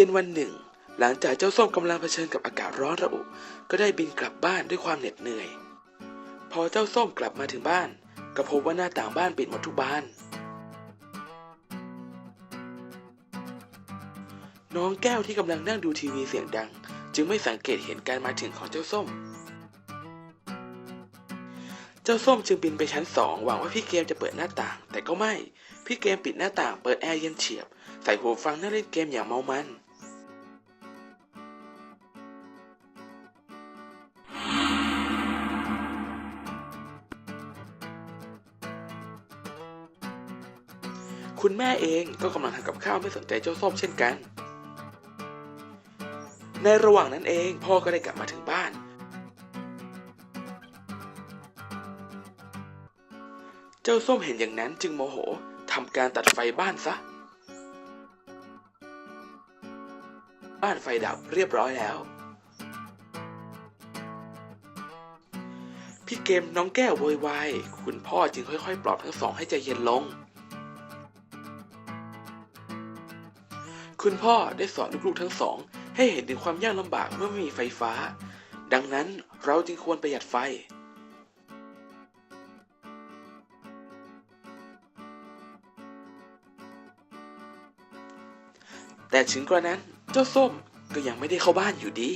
ย็นวันหนึ่ง หลังจากเจ้าส้มกำลังเผชิญกับอากาศร้อนระอุ ก็ได้บินกลับบ้านด้วยความเหน็ดเหนื่อย พอเจ้าส้มกลับมาถึงบ้าน ก็พบว่าหน้าต่างบ้านปิดหมดทุกบาน น้องแก้วที่กำลังนั่งดูทีวีเสียงดัง จึงไม่สังเกตเห็นการมาถึงของเจ้าส้ม เจ้าส้มจึงบินไปชั้นสองหวังว่าพี่เกมจะเปิดหน้าต่าง แต่ก็ไม่ พี่เกมปิดหน้าต่างเปิดแอร์เย็นเฉียบใส่หูฟังนั่งเล่นเกมอย่างเมามัน คุณแม่เองก็กำลังทำกับข้าวไม่สนใจเจ้าส้มเช่นกัน ในระหว่างนั้นเองพ่อก็ได้กลับมาถึงบ้าน เจ้าส้มเห็นอย่างนั้นจึงโมโหทำการตัดไฟบ้านซะ บ้านไฟดับเรียบร้อยแล้ว พี่เกมน้องแก้วโวยวายคุณพ่อจึงค่อยๆ ปลอบทั้งสองให้ใจเย็นลง คุณพ่อได้สอนลูกๆทั้งสอง ให้เห็นถึงความยากลำบากเมื่อไม่มีไฟฟ้า ดังนั้นเราจึงควรประหยัดไฟ แต่ถึงกระนั้นเจ้าส้มก็ยังไม่ได้เข้าบ้านอยู่ดี